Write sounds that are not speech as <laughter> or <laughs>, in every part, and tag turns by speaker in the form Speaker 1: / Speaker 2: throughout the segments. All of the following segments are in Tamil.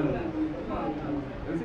Speaker 1: 여기서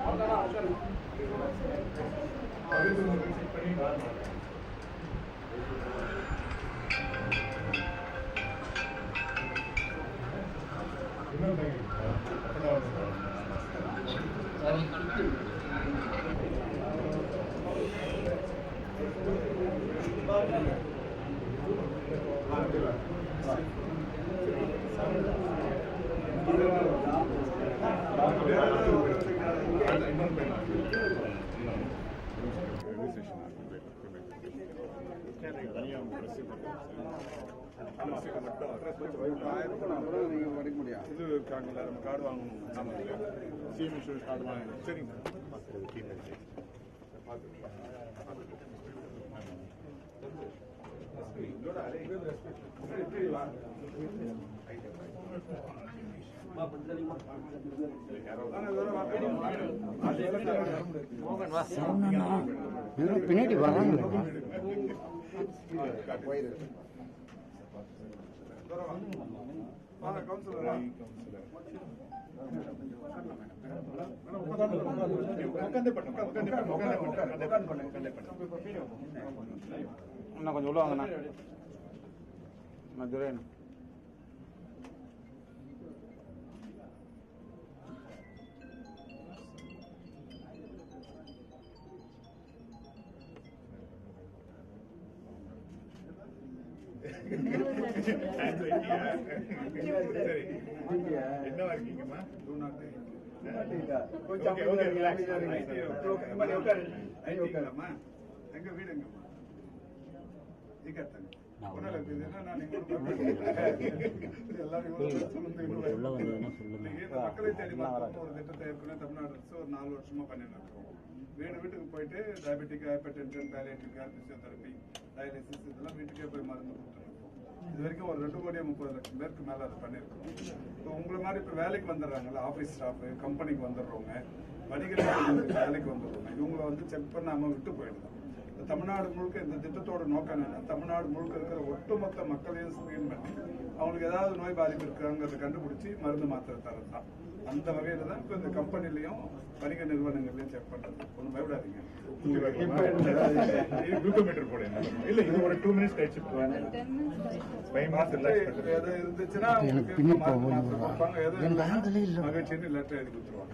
Speaker 1: 何
Speaker 2: இது இருக்காங்கல்ல நம்ம கார்டு வாங்கணும் ஆமாம் சிஎம் இன்சூரன்ஸ் கார்டு வாங்கணும் சரிங்க
Speaker 3: பின்னாடி வராங்க
Speaker 2: வாங்க கவுன்சிலர் உட்காந்து பண்ணு உட்காந்து பண்ணு பின்னாடி வராங்க
Speaker 3: இன்னும் கொஞ்சம் உள்ள வாங்கண்ணா நான் துரையன்
Speaker 2: சரி என்ன இருக்கீங்கம்மா do not okay okay relax உட்காருங்கம்மா எங்க வீடு எங்கம்மா இக்கத்தாங்க மக்களை தேடி ஒரு திட்டத்தை ஏற்கனவே தமிழ்நாடு அரசு ஒரு நாலு வருஷமா பண்ணிட்டு இருக்கோம் வீடு வீட்டுக்கு போயிட்டு diabetic hypertension palliative care physiotherapy dialysis இதெல்லாம் வீட்டுக்கே போய் மருந்து கொடுத்துருக்கோம் இது வரைக்கும் ஒரு ரெண்டு கோடியே முப்பது லட்சம் பேருக்கு மேல அதை பண்ணியிருக்கோம் இப்போ உங்களை மாதிரி இப்போ வேலைக்கு வந்துடுறாங்கல்ல ஆஃபீஸ் ஸ்டாஃப் கம்பெனிக்கு வந்துடுறவங்க வணிக நிறுவனங்களுக்கு வேலைக்கு வந்துடுறவங்க இவங்களை வந்து செக் பண்ணாம விட்டு இந்த தமிழ்நாடு முழுக்க இந்த திட்டத்தோட நோக்கம் என்னன்னா தமிழ்நாடு முழுக்க இருக்கிற ஒட்டுமொத்த மக்களையும் ஸ்கிரீன் பண்ணி அவங்களுக்கு ஏதாவது நோய் பாதிப்பு இருக்காங்கிறத கண்டுபிடிச்சி மருந்து மாத்திரை தரது தான் அந்த வகையில தான் இப்போ இந்த கம்பெனிலையும் வணிக நிறுவனங்களையும் செக் பண்றது. ஒன்றும் பயப்படாதீங்க. குளுக்கோமீட்டர் போட இல்ல இது ஒரு டூ மினிட்ஸ் கழிச்சு இருந்துச்சுன்னா. மகிழ்ச்சின்னு லெட்டர் எழுதி கொடுத்துருவாங்க.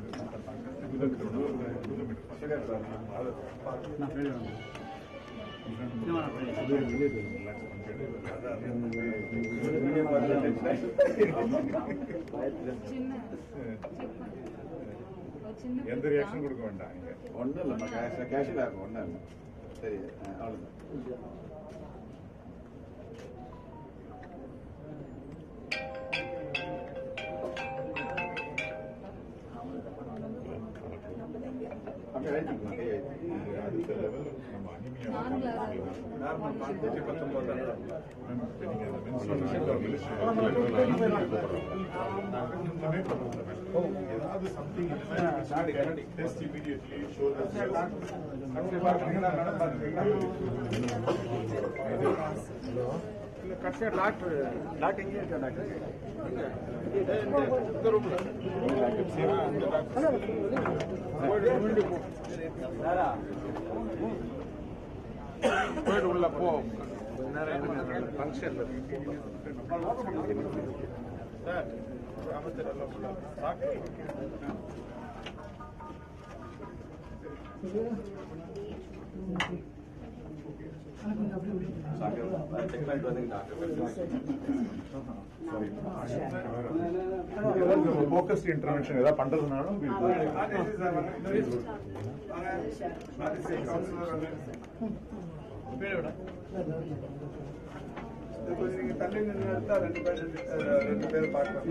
Speaker 2: எந்த ரியாக்ஷன் கொடுக்க வேண்டாம்
Speaker 4: ஒன்றும் இல்லை கேஷ் கேஷில் இருக்கும் ஒன்றும் இல்லை. சரி அவ்வளோதான்
Speaker 2: ஏதாவது சம்திங் டெஸ்ட் இமீடியட்லி ஷோ
Speaker 4: அப்படி பார்க்குறீங்கன்னா மேடம் பார்க்குறீங்களா
Speaker 2: கடைசியாக டாக்டர் டாக்டர் எங்கே இருக்கா டாக்டர் இந்த ரூம்ல போயிட்டு உள்ள போ. கொஞ்ச நேரம் ஃபங்க்ஷன் சார் அமைச்சர் எல்லாம் ஃபுல்லா டாக்டர்
Speaker 5: ஃபோக்கஸ்ட் இன்டர்வென்ஷன் ஏதாவது பண்றதுனாலும்
Speaker 1: கொஞ்சம் தள்ளி நின்று எடுத்தா ரெண்டு பேர் ரெண்டு- பார்க்கலாம்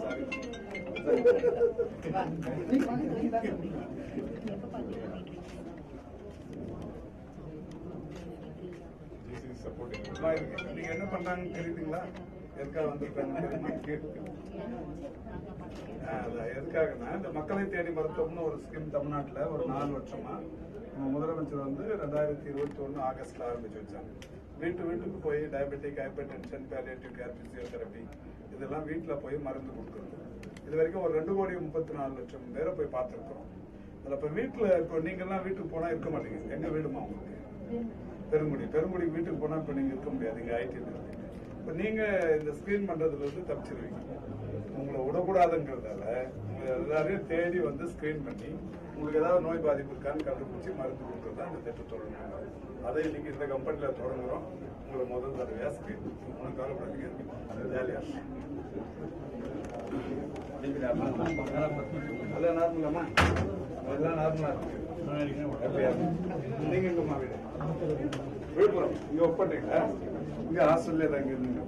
Speaker 1: சாரி
Speaker 5: This
Speaker 1: என்ன பண்றாங்கன்னு தெரியுதுங்களா? எதுக்காக வந்திருக்காங்க? தெரியுமா? ஆ, இந்த மக்களை தேடி மருத்துவம்னு ஒரு ஸ்கீம் தமிழ்நாட்டில் ஒரு நாலு வருஷமா நம்ம முதலமைச்சர் வந்து ரெண்டாயிரத்தி இருபத்தி ஒன்று ஆகஸ்ட்ல ஆரம்பிச்சு வச்சாங்க. வீட்டு வீட்டுக்கு போய் diabetic hypertension palliative care physiotherapy இதெல்லாம் வீட்டில் போய் மருந்து கொடுக்குறது. இது வரைக்கும் ஒரு ரெண்டு கோடி முப்பத்தி நாலு லட்சம் பேரை போய் பார்த்துருக்குறோம். அதில் இப்போ வீட்டில் இப்போ நீங்கள்லாம் வீட்டுக்கு போனால் இருக்க மாட்டீங்க. எங்கள் வீடுமா உங்களுக்கு? பெருங்குடி பெருங்குடி வீட்டுக்கு போனா இப்ப நீங்க இருக்க முடியாது இங்க ஐடி இப்போ இப்ப நீங்க இந்த ஸ்கிரீன் பண்றதுல இருந்து தப்பிச்சிருவீங்க உங்களை விடக்கூடாதுங்கிறதால உங்களை எல்லாரையும் தேடி வந்து ஸ்கிரீன் பண்ணி உங்களுக்கு ஏதாவது நோய் பாதிப்பு இருக்கான்னு கண்டுபிடிச்சி மருந்து கொடுக்கறது தான் இந்த திட்டத்தோட அதை இன்னைக்கு இந்த கம்பெனியில் தொடங்குறோம் உங்களை முதல் தடவையா ஸ்கிரீன் ஒன்றும் கவலைப்படாதீங்க ஜாலியா அதெல்லாம் நார்மலாமா அதெல்லாம் நார்மலா இருக்கு ஹாப்பியா இருக்கு. நீங்க எங்கம்மா வீடு விழுப்புரம் இங்க ஒர்க் பண்றீங்களா இங்க ஹாஸ்டல்ல தான் இங்க இருந்தீங்க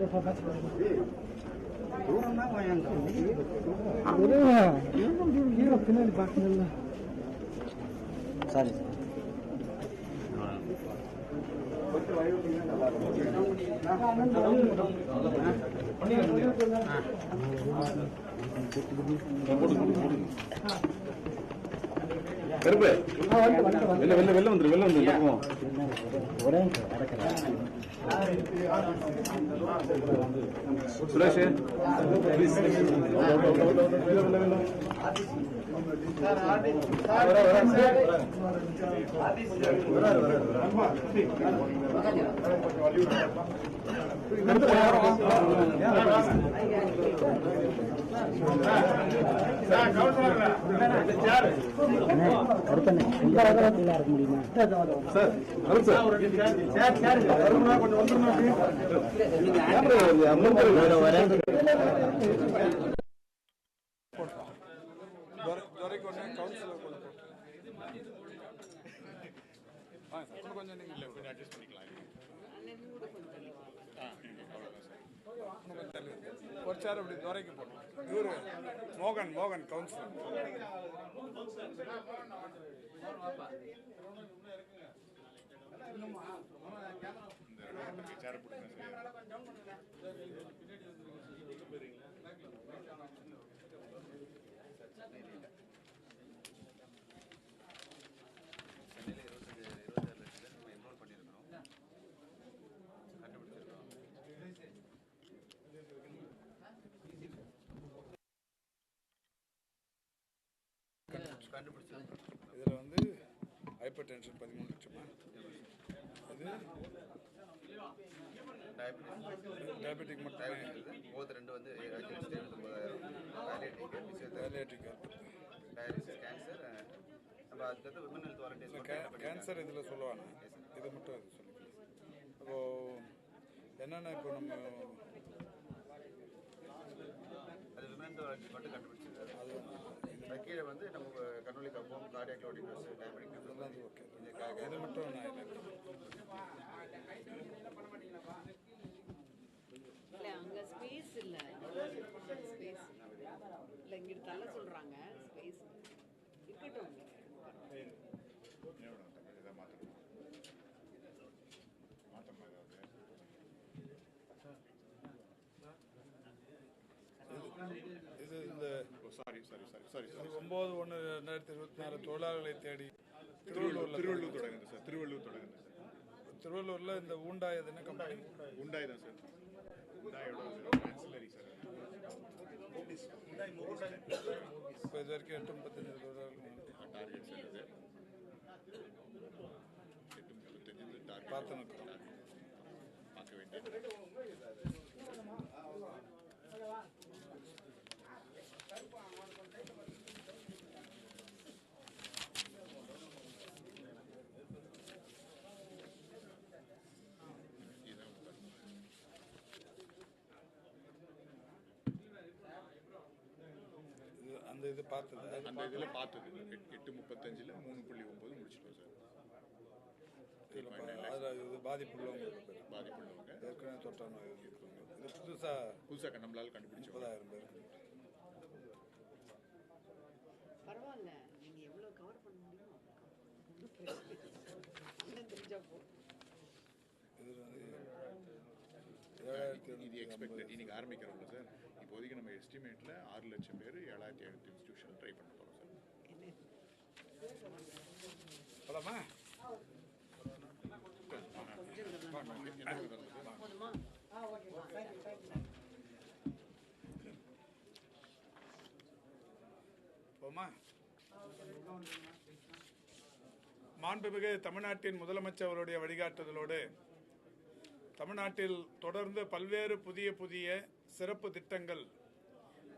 Speaker 5: PG also.
Speaker 2: சாரி
Speaker 4: கருப்பு வெளில வெளில வெளில வந்துரு வெளில வந்துரு பக்கமா. सुरेश கொஞ்சம் வந்துருங்க கேமரா வருது, அம்மன் கோயில்.
Speaker 1: துறைக்கு கொஞ்சம் நீங்க ஒரு சேர் அப்படி துறைக்கு போடணும் இவரு மோகன் மோகன் கவுன்சிலர் இதில் வந்து ஹைப்பர் டென்ஷன் பதிமூணு லட்சமா? இது டயபெட்டிக் மட்டும்
Speaker 4: போத் ரெண்டு வந்து
Speaker 1: டயபெட்டிக்
Speaker 4: டயாலிசிஸ் கேன்சர் நம்ம விமன் ஹெல்த்
Speaker 1: கேன்சர் இதில் சொல்லுவாங்க. இது மட்டும் இது சொல்லிக்கலாம் அப்போ என்னென்ன இப்போ நம்ம
Speaker 4: அது விமன் ஹெல்த் மட்டும் கண்டுபிடிச்சிருக்காரு அது கீழே வந்து நம்ம கண்ணொலி கப்பம் கார்டியாக்
Speaker 1: ஓகே இது மட்டும் நான் இல்லை
Speaker 6: இல்ல அங்க ஸ்பேஸ் இல்ல ஸ்பேஸ் இல்ல இங்க
Speaker 2: sorry sorry sorry sorry sorry
Speaker 1: ஒன்பது ஒன்று ரெண்டாயிரத்தி இருபத்தி நாலு தொழிலாளர்களை தேடி
Speaker 2: திருவள்ளூர் திருவள்ளூர் தொடங்குது சார் திருவள்ளூர் தொடங்குது. சார்
Speaker 1: திருவள்ளூர்ல இந்த ஊண்டாய் அது என்ன கம்பெனி?
Speaker 2: உண்டாய் தான் சார்.
Speaker 1: இப்போ இது வரைக்கும் எட்டு முப்பத்தஞ்சு தொழிலாளர்கள்
Speaker 2: டார்கெட் சார் அது எட்டு முப்பத்தஞ்சு டார்கெட்
Speaker 1: பார்த்து நிற்கிறோம்
Speaker 2: பார்க்க வேண்டியது.
Speaker 1: அந்த இது பார்த்தது.
Speaker 2: அந்த இதில் பார்த்தது. எட்- எட்டு முப்பத்தஞ்சில் மூணு புள்ளி ஒம்பது முடிச்சிட்டோம் சார்.
Speaker 1: இது பாதிப்பு உள்ளவங்களுக்கு பேர்.
Speaker 2: பாதிப்புள்ளவங்க.
Speaker 1: ஏற்கனவே தொற்றா நோய் இருக்கவங்க இது புதுசாக
Speaker 2: புதுசாக நம்மளால் கண்டுபிடிச்சோம்
Speaker 1: முப்பதாயிரம் பேர்
Speaker 6: பரவாயில்ல. கவர் பண்ண முடியுமோ <laughs>
Speaker 1: இது
Speaker 2: இது எக்ஸ்பெக்டட் இன்னைக்கு ஆரம்பிக்கிறோம்ல சார். இப்போதைக்கு நம்ம எஸ்டிமேட்டில் ஆறு லட்சம் பேர் ஏழாயிரத்தி ஐநூற்றி இன்ஸ்டியூஷன் ட்ரை பண்ண போகிறோம் சார்.
Speaker 1: போலாமா? போமா? மாண்புமிகு தமிழ்நாட்டின் முதலமைச்சர் அவருடைய வழிகாட்டுதலோடு தமிழ்நாட்டில் தொடர்ந்து பல்வேறு புதிய புதிய சிறப்பு திட்டங்கள்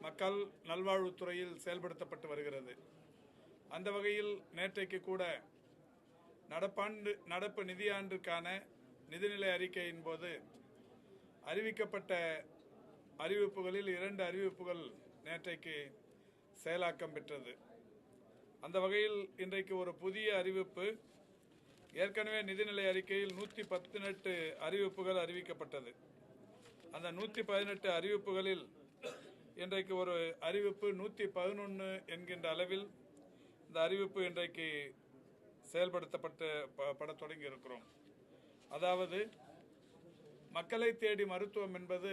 Speaker 1: மக்கள் நல்வாழ்வுத்துறையில் செயல்படுத்தப்பட்டு வருகிறது. அந்த வகையில் நேற்றைக்கு கூட நடப்பாண்டு நடப்பு நிதியாண்டிற்கான நிதிநிலை அறிக்கையின் போது அறிவிக்கப்பட்ட அறிவிப்புகளில் இரண்டு அறிவிப்புகள் நேற்றைக்கு செயலாக்கம் பெற்றது. அந்த வகையில் இன்றைக்கு ஒரு புதிய அறிவிப்பு ஏற்கனவே நிதிநிலை அறிக்கையில் நூற்றி பதினெட்டு அறிவிப்புகள் அறிவிக்கப்பட்டது. அந்த நூற்றி பதினெட்டு அறிவிப்புகளில் இன்றைக்கு ஒரு அறிவிப்பு நூற்றி பதினொன்று என்கின்ற அளவில் இந்த அறிவிப்பு இன்றைக்கு செயல்படுத்தப்பட்டு பட படத் தொடங்கி இருக்கிறோம். அதாவது மக்களை தேடி மருத்துவம் என்பது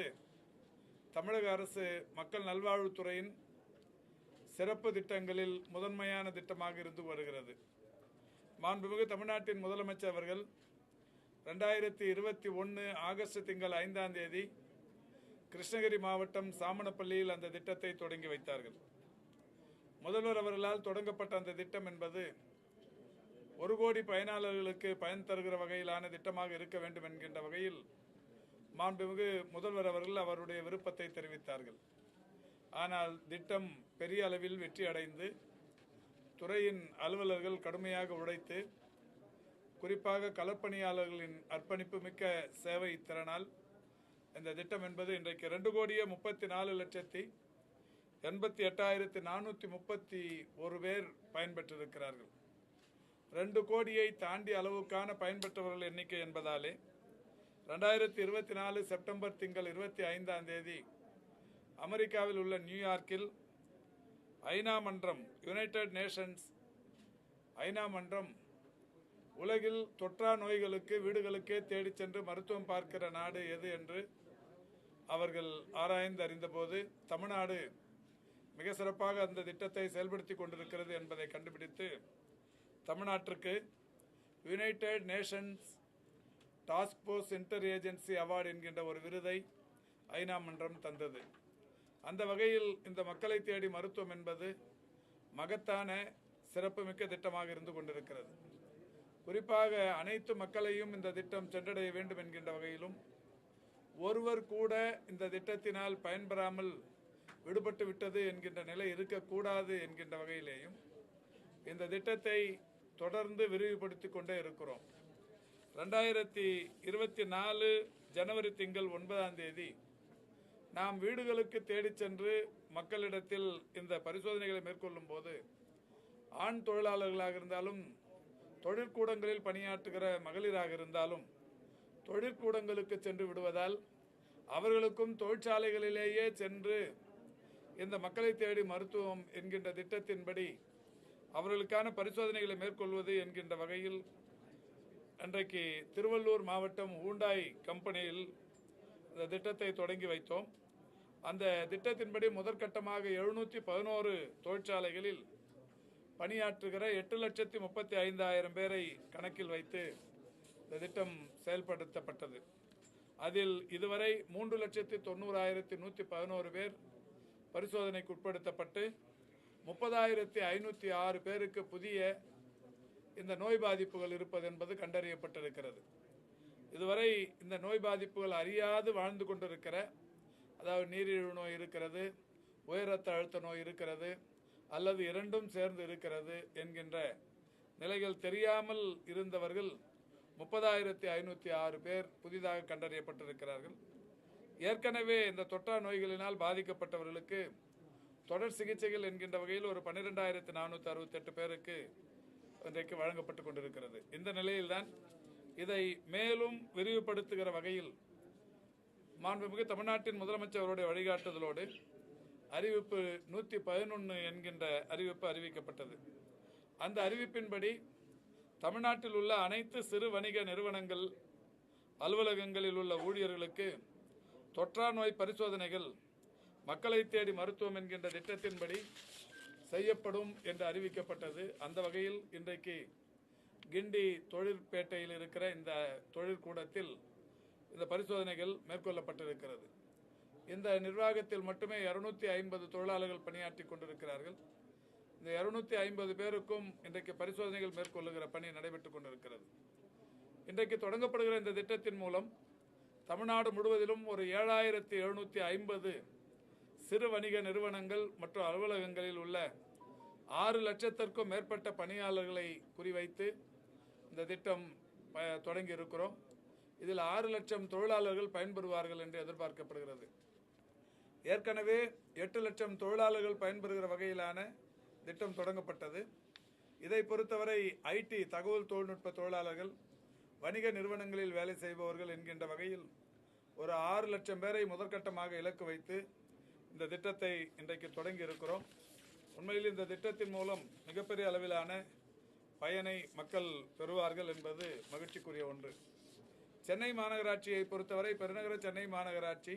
Speaker 1: தமிழக அரசு மக்கள் நல்வாழ்வுத்துறையின் சிறப்பு திட்டங்களில் முதன்மையான திட்டமாக இருந்து வருகிறது. மாண்புமிகு தமிழ்நாட்டின் முதலமைச்சர் அவர்கள் ரெண்டாயிரத்தி இருபத்தி ஒன்று ஆகஸ்ட் திங்கள் ஐந்தாம் தேதி கிருஷ்ணகிரி மாவட்டம் சாமணப்பள்ளியில் அந்த திட்டத்தை தொடங்கி வைத்தார்கள். முதல்வர் அவர்களால் தொடங்கப்பட்ட அந்த திட்டம் என்பது ஒரு கோடி பயனாளர்களுக்கு பயன் தருகிற வகையிலான திட்டமாக இருக்க வேண்டும் என்கின்ற வகையில் மாண்புமிகு முதல்வர் அவர்கள் அவருடைய விருப்பத்தை தெரிவித்தார்கள். ஆனால் திட்டம் பெரிய அளவில் வெற்றி அடைந்து துறையின் அலுவலர்கள் கடுமையாக உழைத்து குறிப்பாக களப்பணியாளர்களின் அர்ப்பணிப்பு மிக்க சேவை திறனால் இந்த திட்டம் என்பது இன்றைக்கு ரெண்டு கோடியே முப்பத்தி நாலு லட்சத்தி எண்பத்தி எட்டாயிரத்தி நானூற்றி முப்பத்தி ஒரு பேர் பயன்பெற்றிருக்கிறார்கள். ரெண்டு கோடியை தாண்டி அளவுக்கான பயன்பெற்றவர்கள் எண்ணிக்கை என்பதாலே ரெண்டாயிரத்தி இருபத்தி நாலு செப்டம்பர் திங்கள் இருபத்தி ஐந்தாம் தேதி அமெரிக்காவில் உள்ள நியூயார்க்கில் ஐநா மன்றம் யுனைடெட் நேஷன்ஸ் ஐநா மன்றம் உலகில் தொற்றா நோய்களுக்கு வீடுகளுக்கே தேடிச் சென்று மருத்துவம் பார்க்கிற நாடு எது என்று அவர்கள் ஆராய்ந்து அறிந்தபோது தமிழ்நாடு மிக சிறப்பாக அந்த திட்டத்தை செயல்படுத்தி கொண்டிருக்கிறது என்பதை கண்டுபிடித்து தமிழ்நாட்டிற்கு United Nations task force inter agency award என்கின்ற ஒரு விருதை ஐநா மன்றம் தந்தது. அந்த வகையில் இந்த மக்களை தேடி மருத்துவம் என்பது மகத்தான சிறப்புமிக்க திட்டமாக இருந்து கொண்டிருக்கிறது. குறிப்பாக அனைத்து மக்களையும் இந்த திட்டம் சென்றடைய வேண்டும் என்கின்ற வகையிலும் ஒருவர் கூட இந்த திட்டத்தினால் பயன்பெறாமல் விடுபட்டு விட்டது என்கின்ற நிலை இருக்கக்கூடாது என்கின்ற வகையிலேயும் இந்த திட்டத்தை தொடர்ந்து விரிவுபடுத்திக் கொண்டே இருக்கிறோம். ரெண்டாயிரத்தி இருபத்தி நாலு ஜனவரி திங்கள் ஒன்பதாம் தேதி நாம் வீடுகளுக்கு தேடிச் சென்று மக்களிடத்தில் இந்த பரிசோதனைகளை மேற்கொள்ளும் போது ஆண் தொழிலாளர்களாக இருந்தாலும் தொழிற்கூடங்களில் பணியாற்றுகிற மகளிராக இருந்தாலும் தொழிற்கூடங்களுக்கு சென்று விடுவதால் அவர்களுக்கும் தொழிற்சாலைகளிலேயே சென்று இந்த மக்களை தேடி மருத்துவம் என்கின்ற திட்டத்தின்படி அவர்களுக்கான பரிசோதனைகளை மேற்கொள்வது என்கின்ற வகையில் அன்றைக்கு திருவள்ளூர் மாவட்டம் ஹூண்டாய் கம்பெனியில் திட்டத்தை தொடங்கி வைத்தோம். அந்த திட்டத்தின்படி முதற்கட்டமாக எழுநூற்றி பதினோரு தொழிற்சாலைகளில் பணியாற்றுகிற எட்டு லட்சத்தி முப்பத்தி ஐந்தாயிரம் பேரை கணக்கில் வைத்து இந்த திட்டம் செயல்படுத்தப்பட்டது. அதில் இதுவரை மூன்று லட்சத்தி தொண்ணூறாயிரத்தி நூற்றி பதினோரு பேர் பரிசோதனைக்கு உட்படுத்தப்பட்டு முப்பதாயிரத்தி ஐநூற்றி ஆறு பேருக்கு புதிய இந்த நோய் பாதிப்புகள் இருப்பது என்பது கண்டறியப்பட்டிருக்கிறது. இதுவரை இந்த நோய் பாதிப்புகள் அறியாது வாழ்ந்து கொண்டிருக்கிற அதாவது நீரிழிவு நோய் இருக்கிறது உயர் ரத்த அழுத்த நோய் இருக்கிறது அல்லது இரண்டும் சேர்ந்து இருக்கிறது என்கின்ற நிலைகள் தெரியாமல் இருந்தவர்கள் முப்பதாயிரத்தி ஐநூற்றி ஆறு பேர் புதிதாக கண்டறியப்பட்டிருக்கிறார்கள். ஏற்கனவே இந்த தொற்றா நோய்களினால் பாதிக்கப்பட்டவர்களுக்கு தொடர் சிகிச்சைகள் என்கின்ற வகையில் ஒரு பன்னிரெண்டாயிரத்தி நானூற்றி அறுபத்தெட்டு பேருக்கு இன்றைக்கு வழங்கப்பட்டு கொண்டிருக்கிறது. இந்த நிலையில்தான் இதை மேலும் விரிவுபடுத்துகிற வகையில் மாண்புமிகு தமிழ்நாட்டின் முதலமைச்சர் அவருடைய வழிகாட்டுதலோடு அறிவிப்பு நூற்றி பதினொன்று என்கின்ற அறிவிப்பு அறிவிக்கப்பட்டது. அந்த அறிவிப்பின்படி தமிழ்நாட்டில் உள்ள அனைத்து சிறு வணிக நிறுவனங்கள் அலுவலகங்களில் உள்ள ஊழியர்களுக்கு தொற்றா நோய் பரிசோதனைகள் மக்களை தேடி மருத்துவம் என்கின்ற திட்டத்தின்படி செய்யப்படும் என்று அறிவிக்கப்பட்டது. அந்த வகையில் இன்றைக்கு கிண்டி தொழிற்பேட்டையில் இருக்கிற இந்த தொழிற்கூடத்தில் இந்த பரிசோதனைகள் மேற்கொள்ளப்பட்டிருக்கிறது. இந்த நிர்வாகத்தில் மட்டுமே இருநூத்தி ஐம்பது தொழிலாளர்கள் பணியாற்றி கொண்டிருக்கிறார்கள். இந்த இருநூத்தி ஐம்பது பேருக்கும் இன்றைக்கு பரிசோதனைகள் மேற்கொள்ளுகிற பணி நடைபெற்றுக் கொண்டிருக்கிறது. இன்றைக்கு தொடங்கப்படுகிற இந்த திட்டத்தின் மூலம் தமிழ்நாடு முழுவதிலும் ஒரு ஏழாயிரத்தி எழுநூத்தி ஐம்பது சிறு வணிக நிறுவனங்கள் மற்றும் அலுவலகங்களில் உள்ள ஆறு லட்சத்திற்கும் மேற்பட்ட பணியாளர்களை குறிவைத்து இந்த திட்டம் ப- தொடங்கி இருக்கிறோம். இதில் ஆறு லட்சம் தொழிலாளர்கள் பயன்பெறுவார்கள் என்று எதிர்பார்க்கப்படுகிறது. ஏற்கனவே எட்டு லட்சம் தொழிலாளர்கள் பயன்பெறுகிற வகையிலான திட்டம் தொடங்கப்பட்டது. இதை பொறுத்தவரை ஐடி தகவல் தொழில்நுட்ப தொழிலாளர்கள் வணிக நிறுவனங்களில் வேலை செய்பவர்கள் என்கின்ற வகையில் ஒரு ஆறு லட்சம் பேரை முதற்கட்டமாக இலக்கு வைத்து இந்த திட்டத்தை இன்றைக்கு தொடங்கி இருக்கிறோம். உண்மையில் இந்த திட்டத்தின் மூலம் மிகப்பெரிய அளவிலான பயனை மக்கள் பெறுவார்கள் என்பது மகிழ்ச்சிக்குரிய ஒன்று. சென்னை மாநகராட்சியை பொறுத்தவரை பெருநகர சென்னை மாநகராட்சி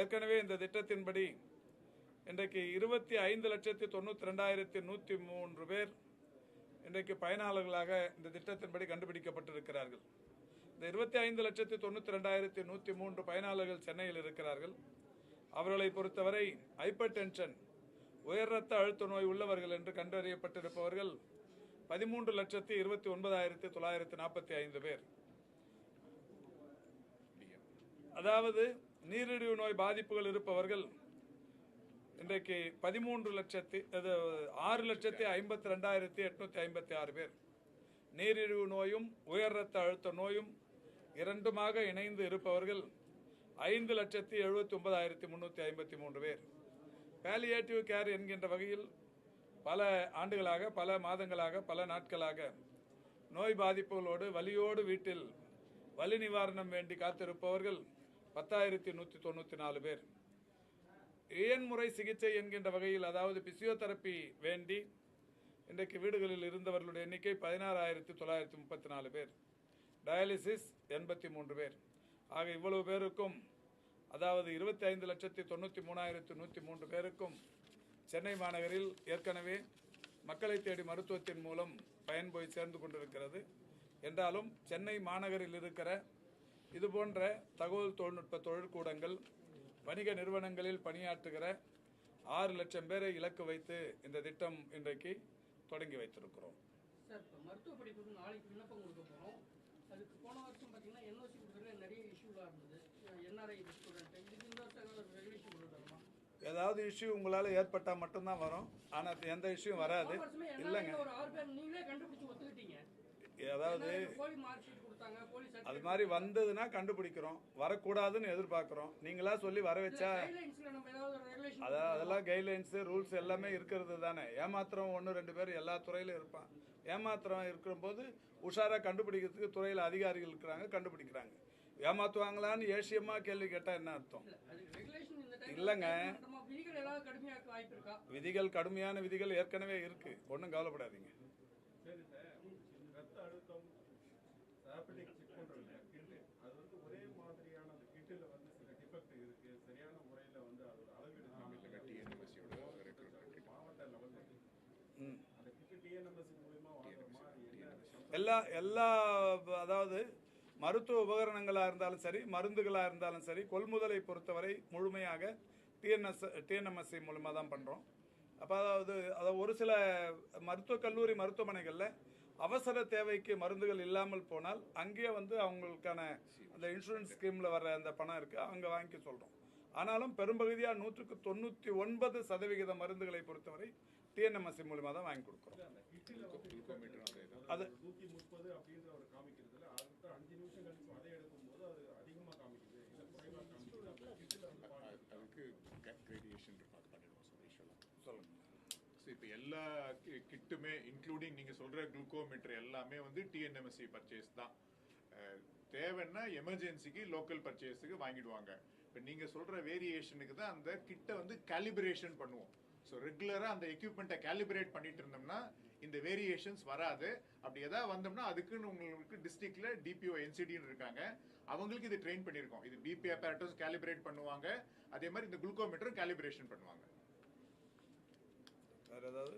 Speaker 1: ஏற்கனவே இந்த திட்டத்தின்படி இன்றைக்கு இருபத்தி ஐந்து லட்சத்தி தொண்ணூற்றி ரெண்டாயிரத்தி நூற்றி மூன்று பேர் இன்றைக்கு பயனாளர்களாக இந்த திட்டத்தின்படி கண்டுபிடிக்கப்பட்டிருக்கிறார்கள். இந்த இருபத்தி ஐந்து லட்சத்தி தொண்ணூற்றி ரெண்டாயிரத்தி நூற்றி மூன்று பயனாளர்கள் சென்னையில் இருக்கிறார்கள். அவர்களை பொறுத்தவரை ஹைப்பர் டென்ஷன் உயர் ரத்த அழுத்த நோய் உள்ளவர்கள் என்று கண்டறியப்பட்டிருப்பவர்கள் பதிமூன்று லட்சத்தி இருபத்தி ஒன்பதாயிரத்தி தொள்ளாயிரத்தி நாற்பத்தி ஐந்து பேர். அதாவது நீரிழிவு நோய் பாதிப்புகள் இருப்பவர்கள் இன்றைக்கு பதிமூன்று லட்சத்தி அது ஆறு லட்சத்தி ஐம்பத்தி ரெண்டாயிரத்தி எட்நூத்தி ஐம்பத்தி ஆறு பேர். நீரிழிவு நோயும் உயர் ரத்த அழுத்த நோயும் இரண்டுமாக இணைந்து இருப்பவர்கள் ஐந்து லட்சத்தி எழுபத்தி ஒன்பதாயிரத்தி முன்னூற்றி ஐம்பத்தி மூன்று பேர். பேலியேட்டிவ் கேர் என்கின்ற வகையில் பல ஆண்டுகளாக பல மாதங்களாக பல நாட்களாக நோய் பாதிப்புகளோடு வலியோடு வீட்டில் வலி நிவாரணம் வேண்டி காத்திருப்பவர்கள் பத்தாயிரத்தி நூற்றி தொண்ணூற்றி நாலு பேர். இயன்முறை சிகிச்சை என்கின்ற வகையில் அதாவது பிசியோதெரப்பி வேண்டி இன்றைக்கு வீடுகளில் இருந்தவர்களுடைய எண்ணிக்கை பதினாறாயிரத்தி தொள்ளாயிரத்தி முப்பத்தி நாலு பேர். டயாலிசிஸ் எண்பத்தி மூன்று பேர். ஆக இவ்வளவு பேருக்கும் அதாவது இருபத்தி ஐந்து லட்சத்தி தொண்ணூற்றி மூணாயிரத்தி நூற்றி மூன்று பேருக்கும் சென்னை மாநகரில் ஏற்கனவே மக்களை தேடி மருத்துவத்தின் மூலம் பயன் போய் சேர்ந்து கொண்டிருக்கிறது. என்றாலும் சென்னை மாநகரில் இருக்கிற இது போன்ற தகவல் தொழில்நுட்ப தொழிற்கூடங்கள் வணிக நிறுவனங்களில் பணியாற்றுகிற ஆறு லட்சம் பேரை இலக்கு வைத்து இந்த திட்டம் இன்றைக்கு தொடங்கி வைத்திருக்கிறோம்.
Speaker 7: சார் இப்போ மருத்துவ படிப்புக்கு நாளைக்கு விண்ணப்பம் கொடுக்க போகிறோம் அதுக்கு போன வருஷம் பார்த்தீங்கன்னா என்ஓசி நிறைய இருந்தது. என்ஆர்ஐ ஸ்டூடெண்ட் இதுக்கு இந்த வருஷம் ரெகுலேஷன்
Speaker 1: ஏதாவது இஷ்யூ உங்களால் ஏற்பட்டால் மட்டும்தான் வரும். ஆனால் எந்த இஷ்யூ வராது. இல்லைங்க.
Speaker 7: போலி
Speaker 1: அது மாதிரி வந்ததுன்னா கண்டுபிடிக்கிறோம். வரக்கூடாதுன்னு எதிர்பார்க்குறோம். நீங்களா சொல்லி வர வச்சா
Speaker 7: ஏதாவது
Speaker 1: அதான் அதெல்லாம் கைட்லைன்ஸு ரூல்ஸ் எல்லாமே இருக்கிறது தானே. ஏமாத்திரம் ஒன்று ரெண்டு பேர் எல்லா துறையிலும் இருப்பான். ஏமாத்திரம் இருக்கும்போது உஷாராக கண்டுபிடிக்கிறதுக்கு துறையில் அதிகாரிகள் இருக்கிறாங்க கண்டுபிடிக்கிறாங்க. ஏமாத்துவாங்களான்னு ஏசியமாக கேள்வி கேட்டால் என்ன அர்த்தம்? இல்லைங்க.
Speaker 7: விதிகள்
Speaker 1: கடுமையான விதிகள் ஏற்கனவே இருக்கு. ஒன்னும் கவலைப்படாதீங்க. எல்லா எல்லா அதாவது மருத்துவ உபகரணங்களா இருந்தாலும் சரி மருந்துகளா இருந்தாலும் சரி கொள்முதலை பொறுத்தவரை முழுமையாக டிஎன்எஸ் டிஎன்எம்எஸ்சி மூலமாக தான் பண்ணுறோம் அப்போ அதாவது அதாவது ஒரு சில மருத்துவக் கல்லூரி மருத்துவமனைகளில் அவசர தேவைக்கு மருந்துகள் இல்லாமல் போனால் அங்கேயே வந்து அவங்களுக்கான அந்த இன்சூரன்ஸ் ஸ்கீமில் வர அந்த பணம் இருக்குது அங்கே வாங்கிக்க சொல்கிறோம் ஆனாலும் பெரும்பகுதியாக நூற்றுக்கு தொண்ணூற்றி ஒன்பது சதவிகித மருந்துகளை பொறுத்தவரை டிஎன்எம்எஸ்சி மூலமாக தான் வாங்கி கொடுக்குறோம்.
Speaker 2: அதே தான்
Speaker 1: அது
Speaker 8: நூத்தி முப்பது அப்படின்ற ஒரு காமிக்கிறதுல அடுத்த அஞ்சு நிமிஷம் கழிச்சு அதை எடுக்கும்போது அது அதிகமா காமிக்குது இல்ல குறைவா காமிக்குது அந்த கிட்டில் வந்து
Speaker 2: அ- அதுக்கு கிரேடியேஷன் இருக்கும் அது பண்ணிடுவோம் சார் யூஸ்வலாக
Speaker 1: சொல்லுங்கள்
Speaker 2: ஸோ இப்போ எல்லா கி- கிட்டுமே இன்க்ளூடிங் நீங்கள் சொல்கிற குளுக்கோமீட்டர் எல்லாமே வந்து டிஎன்எம்எஸ்சி பர்ச்சேஸ் தான். தேவைன்னா எமர்ஜென்சிக்கு லோக்கல் பர்ச்சேஸுக்கு வாங்கிடுவாங்க. இப்போ நீங்கள் சொல்கிற வேரியேஷனுக்கு தான் அந்த கிட்டை வந்து கேலிபிரேஷன் பண்ணுவோம். ஸோ ரெகுலராக அந்த எக்யூப்மெண்ட்டை கேலிபிரேட் பண்ணிட்டு இருந்தோம்னா இந்த வேரியேஷன்ஸ் வராது. அப்படி எதாவது வந்தோம்னா அதுக்குன்னு உங்களுக்கு டிஸ்ட்ரிக்ட்ல டிபிஓ என்சிடின்னு இருக்காங்க. அவங்களுக்கு இது ட்ரெயின் பண்ணியிருக்கோம். இது பிபி அப்பேரட்டஸ் கேலிபிரேட் பண்ணுவாங்க. அதே மாதிரி இந்த குளுக்கோமீட்டரும் கேலிபிரேஷன் பண்ணுவாங்க.
Speaker 1: வேற ஏதாவது?